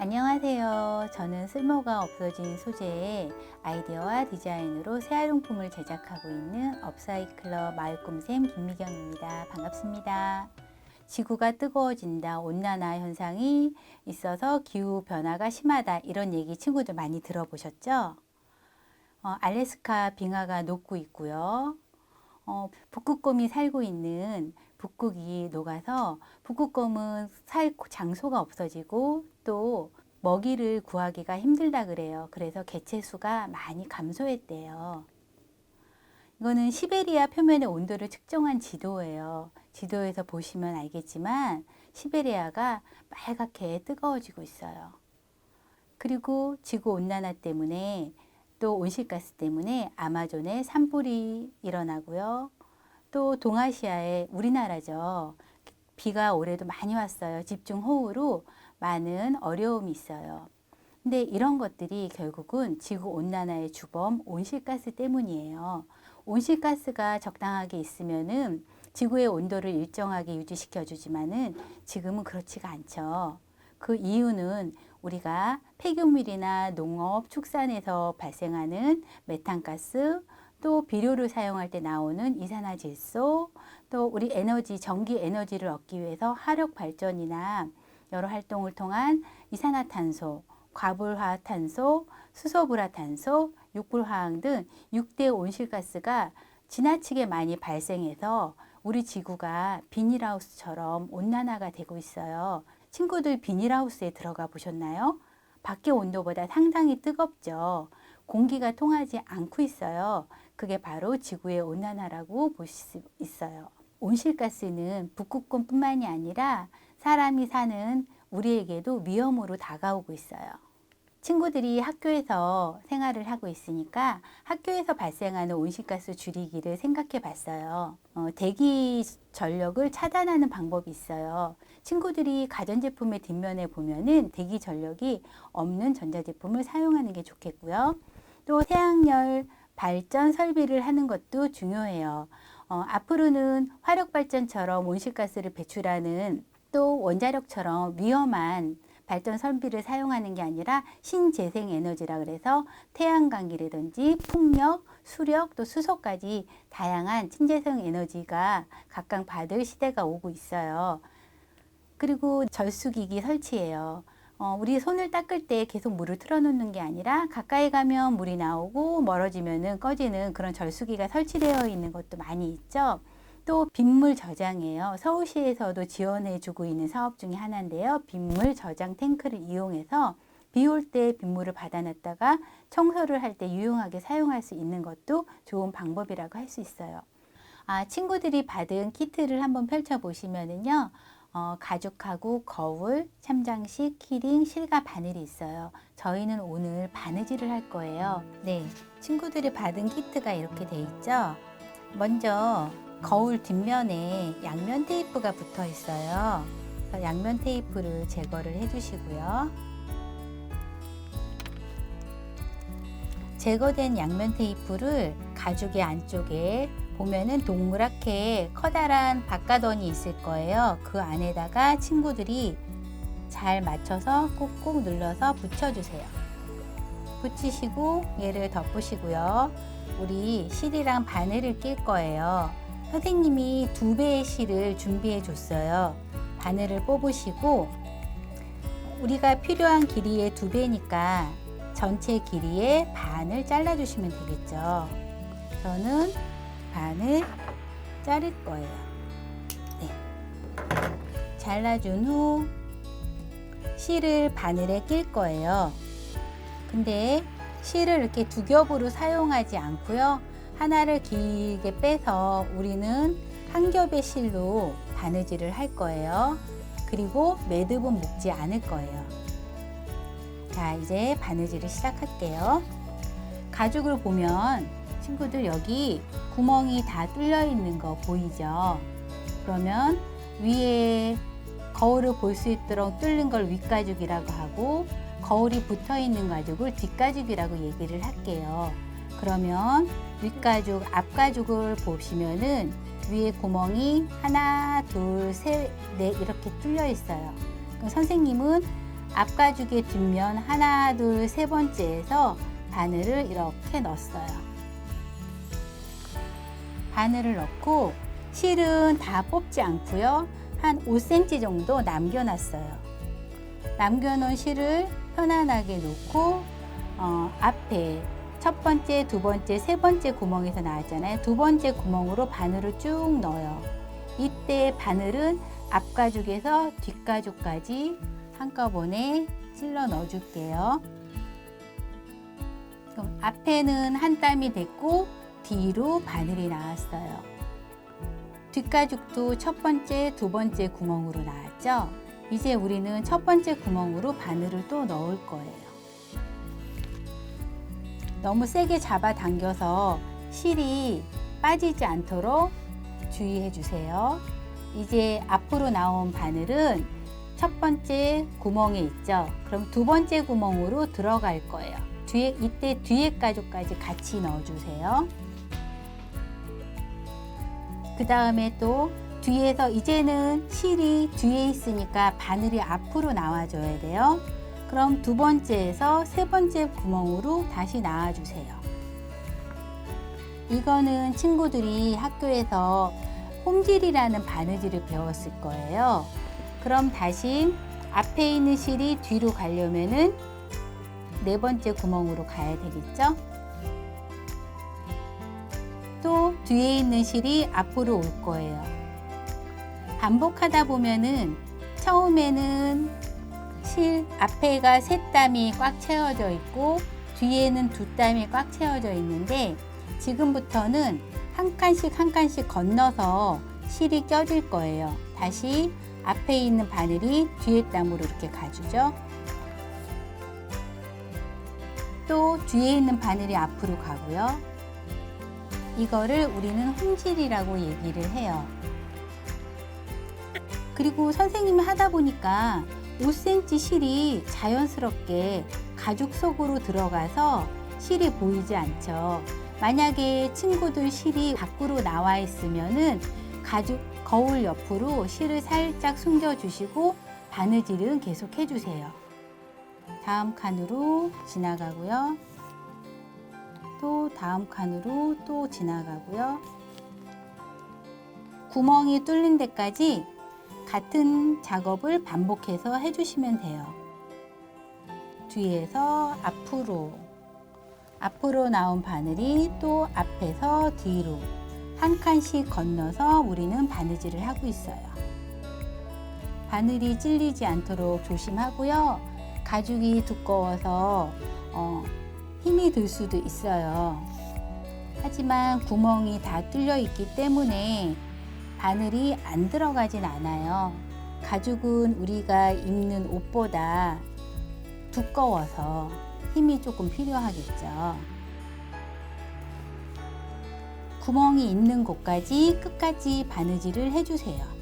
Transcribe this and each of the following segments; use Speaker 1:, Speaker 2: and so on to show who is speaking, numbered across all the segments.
Speaker 1: 안녕하세요. 저는 쓸모가 없어진 소재의 아이디어와 디자인으로 새아용품을 제작하고 있는 업사이클러 마을꿈샘 김미경입니다. 반갑습니다. 지구가 뜨거워진다, 온난화 현상이 있어서 기후 변화가 심하다 이런 얘기 친구들 많이 들어보셨죠? 어, 알래스카 빙하가 녹고 있고요. 어, 북극곰이 살고 있는 북극이 녹아서 북극곰은 살 장소가 없어지고 또 먹이를 구하기가 힘들다 그래요. 그래서 개체 수가 많이 감소했대요. 이거는 시베리아 표면의 온도를 측정한 지도예요. 지도에서 보시면 알겠지만 시베리아가 빨갛게 뜨거워지고 있어요. 그리고 지구 온난화 때문에 또 온실가스 때문에 아마존에 산불이 일어나고요. 또 동아시아의 우리나라죠. 비가 올해도 많이 왔어요. 집중 호우로 많은 어려움이 있어요. 근데 이런 것들이 결국은 지구 온난화의 주범 온실가스 때문이에요. 온실가스가 적당하게 있으면은 지구의 온도를 일정하게 유지시켜 주지만은 지금은 그렇지가 않죠. 그 이유는 우리가 폐기물이나 농업, 축산에서 발생하는 메탄가스, 또 비료를 사용할 때 나오는 이산화질소, 또 우리 에너지, 전기 에너지를 얻기 위해서 화력 발전이나 여러 활동을 통한 이산화탄소, 과불화탄소, 수소불화탄소, 육불화학 등 6대 온실가스가 지나치게 많이 발생해서 우리 지구가 비닐하우스처럼 온난화가 되고 있어요. 친구들 비닐하우스에 들어가 보셨나요? 밖의 온도보다 상당히 뜨겁죠. 공기가 통하지 않고 있어요. 그게 바로 지구의 온난화라고 볼 수 있어요. 온실가스는 북극곰뿐만이 아니라 사람이 사는 우리에게도 위험으로 다가오고 있어요. 친구들이 학교에서 생활을 하고 있으니까 학교에서 발생하는 온실가스 줄이기를 생각해 봤어요. 어, 대기 전력을 차단하는 방법이 있어요. 친구들이 가전제품의 뒷면에 보면은 대기 전력이 없는 전자제품을 사용하는 게 좋겠고요. 또 태양열 발전 설비를 하는 것도 중요해요. 어, 앞으로는 화력 발전처럼 온실가스를 배출하는 또 원자력처럼 위험한 발전 설비를 사용하는 게 아니라 신재생 에너지라 그래서 태양광이라든지 풍력, 수력, 또 수소까지 다양한 신재생 에너지가 각광받을 시대가 오고 있어요. 그리고 절수기기 설치해요. 어, 우리 손을 닦을 때 계속 물을 틀어놓는 게 아니라 가까이 가면 물이 나오고 멀어지면은 꺼지는 그런 절수기가 설치되어 있는 것도 많이 있죠. 또 빗물 저장이에요. 서울시에서도 지원해 주고 있는 사업 중에 하나인데요. 빗물 저장 탱크를 이용해서 비 올 때 빗물을 받아놨다가 청소를 할 때 유용하게 사용할 수 있는 것도 좋은 방법이라고 할 수 있어요. 아, 친구들이 받은 키트를 한번 펼쳐보시면은요. 어, 가죽하고 거울, 참장식, 키링, 실과 바늘이 있어요. 저희는 오늘 바느질을 할 거예요. 네, 친구들이 받은 키트가 이렇게 돼 있죠. 먼저 거울 뒷면에 양면 테이프가 붙어 있어요. 양면 테이프를 제거를 해주시고요. 제거된 양면 테이프를 가죽의 안쪽에 보면은 동그랗게 커다란 바가던이 있을 거예요. 그 안에다가 친구들이 잘 맞춰서 꾹꾹 눌러서 붙여주세요. 붙이시고 얘를 덮으시고요. 우리 실이랑 바늘을 낄 거예요. 선생님이 두 배의 실을 준비해 줬어요. 바늘을 뽑으시고 우리가 필요한 길이의 두 배니까 전체 길이의 반을 잘라주시면 되겠죠. 저는 반을 자를 거예요. 네. 잘라준 후 실을 바늘에 낄 거예요. 근데 실을 이렇게 두 겹으로 사용하지 않고요. 하나를 길게 빼서 우리는 한 겹의 실로 바느질을 할 거예요. 그리고 매듭은 묶지 않을 거예요. 자, 이제 바느질을 시작할게요. 가죽을 보면 친구들 여기 구멍이 다 뚫려 있는 거 보이죠? 그러면 위에 거울을 볼 수 있도록 뚫린 걸 윗가죽이라고 하고 거울이 붙어 있는 가죽을 뒷가죽이라고 얘기를 할게요. 그러면 윗가죽, 앞가죽을 보시면은 위에 구멍이 하나, 둘, 셋, 넷 이렇게 뚫려 있어요. 선생님은 앞가죽의 뒷면 하나, 둘, 세 번째에서 바늘을 이렇게 넣었어요. 바늘을 넣고 실은 다 뽑지 않고요. 한 5cm 정도 남겨놨어요. 남겨놓은 실을 편안하게 놓고 어, 앞에 첫 번째, 두 번째, 세 번째 구멍에서 나왔잖아요. 두 번째 구멍으로 바늘을 쭉 넣어요. 이때 바늘은 앞가죽에서 뒷가죽까지 한꺼번에 찔러 넣어줄게요. 그럼 앞에는 한 땀이 됐고 뒤로 바늘이 나왔어요. 뒷가죽도 첫 번째, 두 번째 구멍으로 나왔죠. 이제 우리는 첫 번째 구멍으로 바늘을 또 넣을 거예요. 너무 세게 잡아 당겨서 실이 빠지지 않도록 주의해 주세요. 이제 앞으로 나온 바늘은 첫 번째 구멍에 있죠. 그럼 두 번째 구멍으로 들어갈 거예요. 뒤에 이때 뒤에 가죽까지 같이 넣어 주세요. 그 다음에 또 뒤에서 이제는 실이 뒤에 있으니까 바늘이 앞으로 나와줘야 돼요. 그럼 두 번째에서 세 번째 구멍으로 다시 나와주세요. 이거는 친구들이 학교에서 홈질이라는 바느질을 배웠을 거예요. 그럼 다시 앞에 있는 실이 뒤로 가려면은 네 번째 구멍으로 가야 되겠죠? 뒤에 있는 실이 앞으로 올 거예요. 반복하다 보면은 처음에는 실 앞에가 세 땀이 꽉 채워져 있고 뒤에는 두 땀이 꽉 채워져 있는데 지금부터는 한 칸씩 한 칸씩 건너서 실이 껴질 거예요. 다시 앞에 있는 바늘이 뒤에 땀으로 이렇게 가주죠. 또 뒤에 있는 바늘이 앞으로 가고요. 이거를 우리는 홍질이라고 얘기를 해요. 그리고 선생님이 하다 보니까 5cm 실이 자연스럽게 가죽 속으로 들어가서 실이 보이지 않죠. 만약에 친구들 실이 밖으로 나와 있으면은 가죽 거울 옆으로 실을 살짝 숨겨 주시고 바느질은 계속 해 주세요. 다음 칸으로 지나가고요. 또 다음 칸으로 또 지나가고요. 구멍이 뚫린 데까지 같은 작업을 반복해서 해주시면 돼요. 뒤에서 앞으로, 앞으로 나온 바늘이 또 앞에서 뒤로 한 칸씩 건너서 우리는 바느질을 하고 있어요. 바늘이 찔리지 않도록 조심하고요. 가죽이 두꺼워서 어, 힘이 들 수도 있어요. 하지만 구멍이 다 뚫려 있기 때문에 바늘이 안 들어가진 않아요. 가죽은 우리가 입는 옷보다 두꺼워서 힘이 조금 필요하겠죠. 구멍이 있는 곳까지 끝까지 바느질을 해주세요.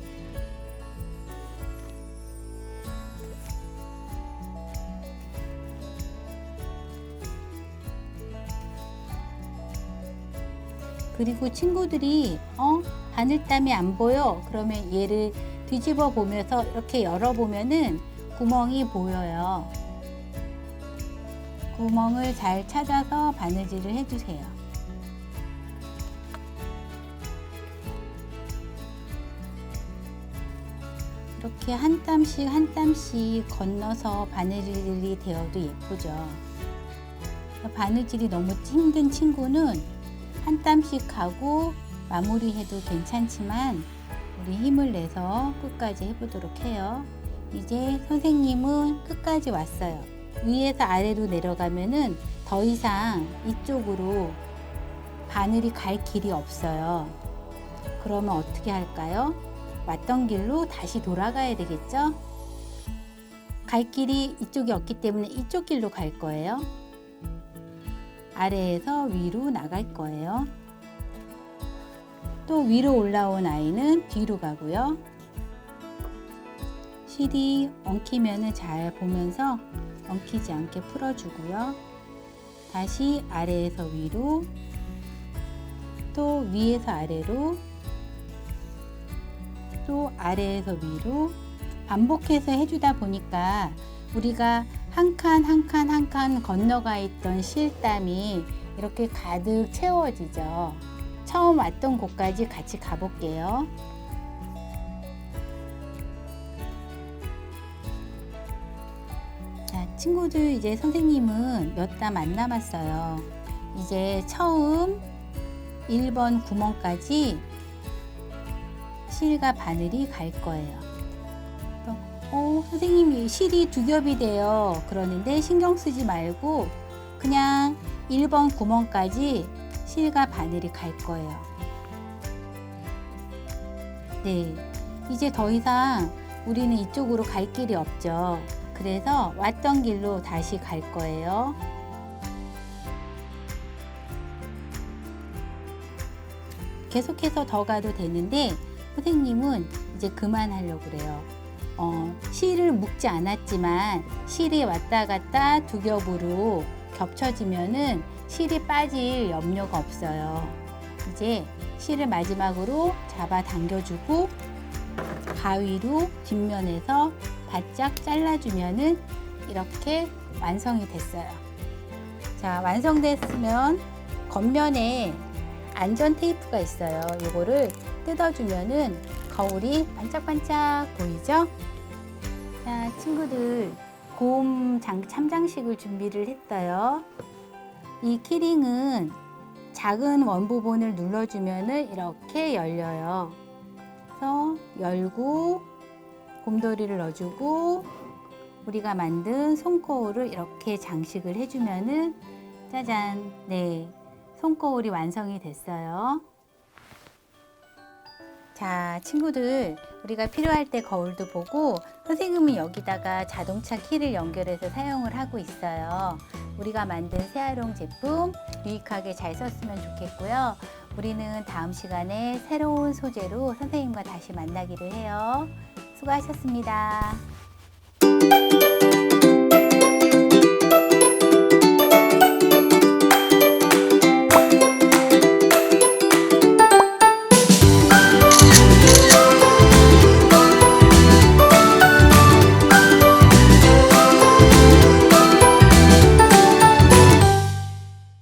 Speaker 1: 그리고 친구들이 어 바늘땀이 안 보여 그러면 얘를 뒤집어 보면서 이렇게 열어 보면은 구멍이 보여요. 구멍을 잘 찾아서 바느질을 해주세요. 이렇게 한 땀씩 한 땀씩 건너서 바느질이 되어도 예쁘죠. 바느질이 너무 힘든 친구는 한 땀씩 하고 마무리해도 괜찮지만 우리 힘을 내서 끝까지 해보도록 해요. 이제 선생님은 끝까지 왔어요. 위에서 아래로 내려가면은 더 이상 이쪽으로 바늘이 갈 길이 없어요. 그러면 어떻게 할까요? 왔던 길로 다시 돌아가야 되겠죠? 갈 길이 이쪽이 없기 때문에 이쪽 길로 갈 거예요. 아래에서 위로 나갈 거예요. 또 위로 올라온 아이는 뒤로 가고요. 실이 엉키면 잘 보면서 엉키지 않게 풀어주고요. 다시 아래에서 위로 또 위에서 아래로 또 아래에서 위로 반복해서 해주다 보니까 우리가 한 칸 한 칸 한 칸 건너가 있던 실땀이 이렇게 가득 채워지죠. 처음 왔던 곳까지 같이 가볼게요. 자, 친구들 이제 선생님은 몇 땀 안 남았어요. 이제 처음 1번 구멍까지 실과 바늘이 갈 거예요. 또, 어, 선생님 실이 두 겹이 돼요. 그러는데 신경 쓰지 말고 그냥 1번 구멍까지 실과 바늘이 갈 거예요. 네. 이제 더 이상 우리는 이쪽으로 갈 길이 없죠. 그래서 왔던 길로 다시 갈 거예요. 계속해서 더 가도 되는데 선생님은 이제 그만하려고 그래요. 어, 실을 묶지 않았지만 실이 왔다 갔다 두 겹으로 겹쳐지면은 실이 빠질 염려가 없어요. 이제 실을 마지막으로 잡아 당겨주고 가위로 뒷면에서 바짝 잘라주면은 이렇게 완성이 됐어요. 자, 완성됐으면 겉면에 안전 테이프가 있어요. 이거를 뜯어주면은 거울이 반짝반짝 보이죠? 자, 친구들 곰 장, 참장식을 준비를 했어요. 이 키링은 작은 원 부분을 눌러주면은 이렇게 열려요. 그래서 열고 곰돌이를 넣어주고 우리가 만든 손거울을 이렇게 장식을 해주면은 짜잔, 네, 손거울이 완성이 됐어요. 자, 친구들, 우리가 필요할 때 거울도 보고 선생님은 여기다가 자동차 키를 연결해서 사용을 하고 있어요. 우리가 만든 세아롱 제품 유익하게 잘 썼으면 좋겠고요. 우리는 다음 시간에 새로운 소재로 선생님과 다시 만나기로 해요. 수고하셨습니다.